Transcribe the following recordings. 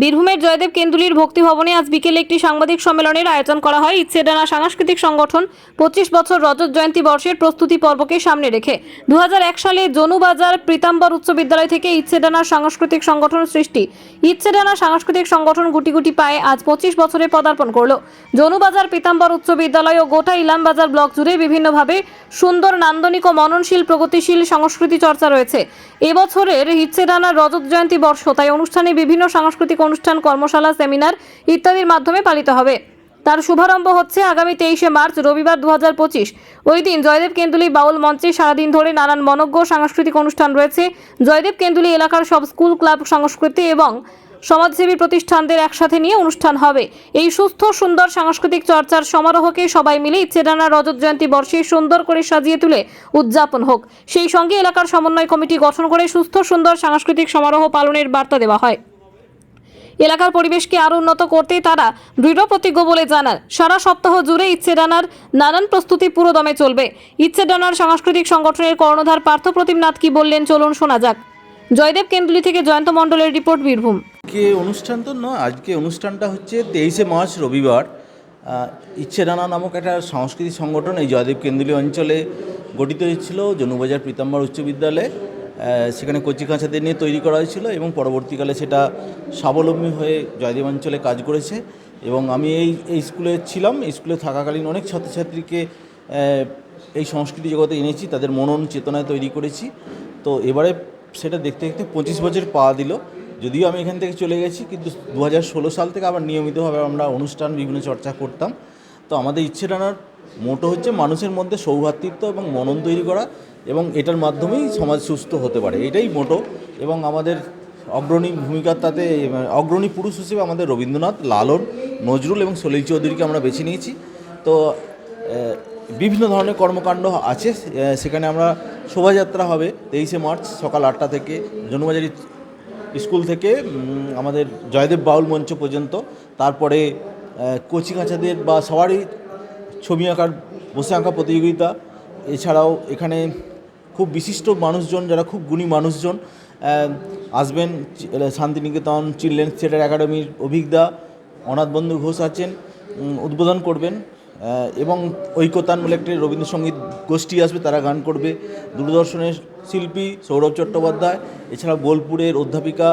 বীরভূমের জয়দেব কেন্দুলির ভক্তি ভবনে আজ বিকেলে একটি সাংবাদিক সম্মেলনের আয়োজন করা হয়। ইচ্ছেডানা সাংস্কৃতিক সংগঠন পঁচিশ বছর রজত জয়ন্তী বর্ষের প্রস্তুতি পর্বকে সামনে রেখে দু হাজার এক সালে জনুবাজার প্রীতাম্বর উচ্চ বিদ্যালয় থেকে ইচ্ছেডানা সাংস্কৃতিক সংগঠন সৃষ্টি। ইচ্ছেডানা সাংস্কৃতিক সংগঠন গুটি গুটি পায়ে আজ পঁচিশ বছরে পদার্পণ করল। জনুবাজার প্রীতাম্বর উচ্চ বিদ্যালয় ও গোটা ইলামবাজার ব্লক জুড়ে বিভিন্নভাবে সুন্দর নান্দনিক ও মননশীল প্রগতিশীল সংস্কৃতি চর্চা রয়েছে। এবছরের ইচ্ছেডানার রজত জয়ন্তী বর্ষ তাই অনুষ্ঠানে বিভিন্ন সাংস্কৃতিক অনুষ্ঠান, কর্মশালা, সেমিনার ইত্যাদির মাধ্যমে পালিত হবে। তার শুভারম্ভ হচ্ছে আগামী তেইশে মার্চ, রবিবার দু হাজার পঁচিশ। ওই দিন জয়দেব কেন্দুলি বাউল মঞ্চে সারাদিন ধরে নানান মনজ্ঞ সাংস্কৃতিক অনুষ্ঠান রয়েছে। জয়দেব কেন্দুলি এলাকার সব স্কুল, ক্লাব, সংস্কৃতি এবং সমাজসেবী প্রতিষ্ঠানদের একসাথে নিয়ে অনুষ্ঠান হবে। এই সুস্থ, সুন্দর সাংস্কৃতিক চর্চার সমারোহকে সবাই মিলে ইচ্ছেডানা রজত জয়ন্তী বর্ষে সুন্দর করে সাজিয়ে তুলে উদযাপন হোক। সেই সঙ্গে এলাকার সমন্বয় কমিটি গঠন করে সুস্থ, সুন্দর সাংস্কৃতিক সমারোহ পালনের বার্তা দেওয়া হয়। এলাকার পরিবেশকে আরও উন্নত করতে তারা দৃঢ় প্রতিজ্ঞ বলে জানান। সারা সপ্তাহ জুড়ে ইচ্ছেডানার নানান প্রস্তুতি পুরো দমে চলবে ইচ্ছেডানার সাংস্কৃতিক সংগঠনের কর্ণধার পার্থ প্রতিমনাথ কি বললেন চলুন শোনা যাক। জয়দেব কেন্দুলি থেকে জয়ন্ত মণ্ডলের রিপোর্ট বীরভূম। আজকে অনুষ্ঠান তো নয় আজকে অনুষ্ঠানটা হচ্ছে তেইশে মার্চ রবিবার। আহ, ইচ্ছেরানা নামক একটা সাংস্কৃতিক সংগঠন এই জয়দেব কেন্দ্রীয় অঞ্চলে গঠিত হয়েছিল। জনুবাজার প্রীতাম্বর উচ্চ বিদ্যালয়ে। সেখানে কচি কাঁচাদের নিয়ে তৈরি করা হয়েছিল এবং পরবর্তীকালে সেটা স্বাবলম্বী হয়ে জয়দেব অঞ্চলে কাজ করেছে এবং আমি এই এই স্কুলে ছিলাম স্কুলে থাকাকালীন অনেক ছাত্রছাত্রীকে এই সংস্কৃতি জগতে এনেছি, তাদের মনন চেতনায় তৈরি করেছি। তো এবারে সেটা দেখতে দেখতে পঁচিশ বছর পা দিল, যদিও আমি এখান থেকে চলে গেছি, কিন্তু দু হাজার ষোলো সাল থেকে আবার নিয়মিতভাবে আমরা অনুষ্ঠান, বিভিন্ন চর্চা করতাম। তো আমাদের ইচ্ছে টানার মোটো হচ্ছে মানুষের মধ্যে সৌহার্দ্যত্ব এবং মনন তৈরি করা এবং এটার মাধ্যমেই সমাজ সুস্থ হতে পারে। এটাই মোটো এবং আমাদের অগ্রণী ভূমিকা তাতে অগ্রণী পুরুষ হিসেবে আমাদের রবীন্দ্রনাথ লালন নজরুল এবং সলিল চৌধুরীকে আমরা বেছে নিয়েছি। তো বিভিন্ন ধরনের কর্মকাণ্ড আছে সেখানে আমরা শোভাযাত্রা হবে তেইশে মার্চ সকাল আটটা থেকে জন্মবাজারি স্কুল থেকে আমাদের জয়দেব বাউল মঞ্চ পর্যন্ত তারপরে আহ, কচি কাঁচাদের বা সবারই ছবি আঁকার, বসে আঁকা প্রতিযোগিতা। এছাড়াও এখানে খুব বিশিষ্ট মানুষজন, যারা খুব গুণী মানুষজন আসবেন শান্তিনিকেতন চিলড্রেন্স থিয়েটার একাডেমির অভিজ্ঞতা অনাথ বন্ধু ঘোষ আছেন উদ্বোধন করবেন। এবং ঐকতান বলে একটি রবীন্দ্রসঙ্গীত গোষ্ঠী আসবে, তারা গান করবে। দূরদর্শনের শিল্পী সৌরভ চট্টোপাধ্যায় এছাড়া বোলপুরের অধ্যাপিকা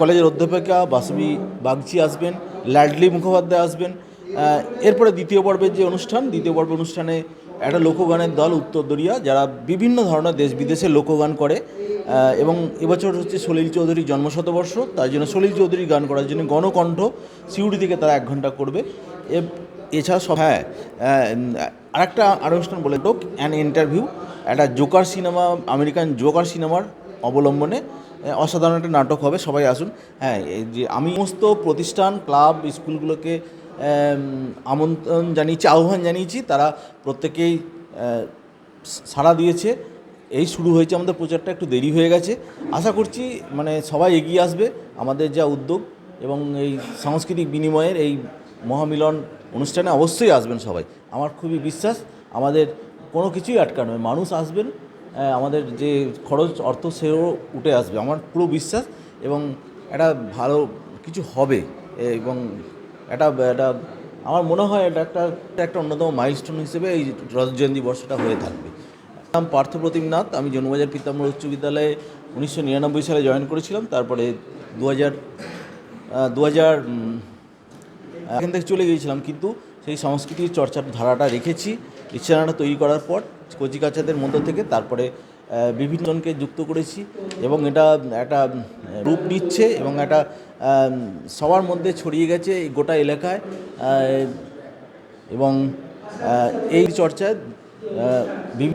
কলেজের অধ্যাপিকা বাসবি বাগচি আসবেন ল্যাডলি মুখোপাধ্যায় আসবেন। এরপরে দ্বিতীয় পর্বের যে অনুষ্ঠান, দ্বিতীয় পর্ব অনুষ্ঠানে একটা লোকগানের দল, উত্তর দরিয়া, যারা বিভিন্ন ধরনের দেশ বিদেশে লোকগান করে এবং এবছর হচ্ছে সলিল চৌধুরীর জন্মশতবর্ষ, তার জন্য সলিল চৌধুরী গান করার জন্য গণকণ্ঠ সিউড়ি থেকে তারা এক ঘণ্টা করবে। এছাড়া সব হ্যাঁ আর একটা অনুষ্ঠান বলে টোক অ্যান ইন্টারভিউ, একটা জোকার সিনেমা, আমেরিকান জোকার সিনেমার অবলম্বনে অসাধারণ একটা নাটক হবে, সবাই আসুন। হ্যাঁ যে আমি সমস্ত প্রতিষ্ঠান, ক্লাব, স্কুলগুলোকে আমন্ত্রণ জানিয়েছি, আহ্বান জানিয়েছি, তারা প্রত্যেকেই সাড়া দিয়েছে। এই শুরু হয়েছে আমাদের প্রচারটা, একটু দেরি হয়ে গেছে। আশা করছি মানে সবাই এগিয়ে আসবে, আমাদের যা উদ্যোগ এবং এই সাংস্কৃতিক বিনিময়ের এই মহামিলন অনুষ্ঠানে অবশ্যই আসবেন সবাই। আমার খুবই বিশ্বাস, আমাদের কোনো কিছুই আটকা নয়। মানুষ আসবেন আমাদের যে খরচ, অর্থ, সেও উঠে আসবে। আমার পুরো বিশ্বাস এবং একটা ভালো কিছু হবে এবং এটা এটা আমার মনে হয় এটা একটা একটা অন্যতম মাইলস্টোন হিসেবে এই রজত জয়ন্তী বর্ষটা হয়ে থাকবে। নাম পার্থ প্রতিমনাথ আমি জন্মবাজার পিতাম্বর উচ্চ বিদ্যালয়ে উনিশশো নিরানব্বই সালে জয়েন করেছিলাম তারপরে দু হাজার দু হাজার এখান থেকে চলে গিয়েছিলাম কিন্তু সেই সংস্কৃতির চর্চার ধারাটা রেখেছি ইচ্ছারানা তৈরি করার পর কচিকাচাদের মধ্য থেকে তারপরে আহ, বিভিন্ন জনকে যুক্ত করেছি এবং এটা একটা রূপ নিচ্ছে এবং একটা সবার মধ্যে ছড়িয়ে গেছে এই গোটা এলাকায়। এবং এই চর্চায়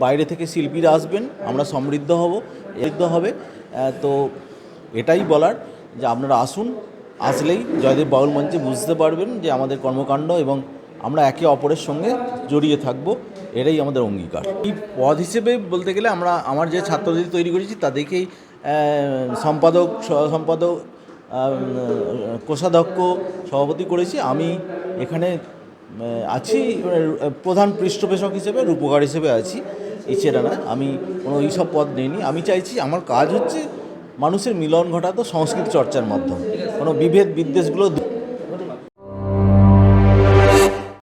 বাইরে থেকে শিল্পীরা আসবেন, আমরা সমৃদ্ধ হব, সমৃদ্ধ হবে। তো এটাই বলার যে আপনারা আসুন, আসলেই জয়দেব বাউল মঞ্চে বুঝতে পারবেন যে আমাদের কর্মকাণ্ড এবং আমরা একে অপরের সঙ্গে জড়িয়ে থাকব, এটাই আমাদের অঙ্গীকার। এই পদ হিসেবে বলতে গেলে আমরা, আমার যে ছাত্রদের তৈরি করেছি তাদেরকেই সম্পাদক সম্পাদক কোষাধ্যক্ষ সভাপতি করেছি। আমি এখানে আছি মানে, প্রধান পৃষ্ঠপোষক হিসেবে রূপকার হিসেবে আছি ইচ্ছেটা না আমি কোনো এইসব পদ নিইনি। আমি চাইছি আমার কাজ হচ্ছে মানুষের মিলন ঘটাতো সংস্কৃত চর্চার মাধ্যমে। কোনো বিভেদ বিদ্বেষগুলো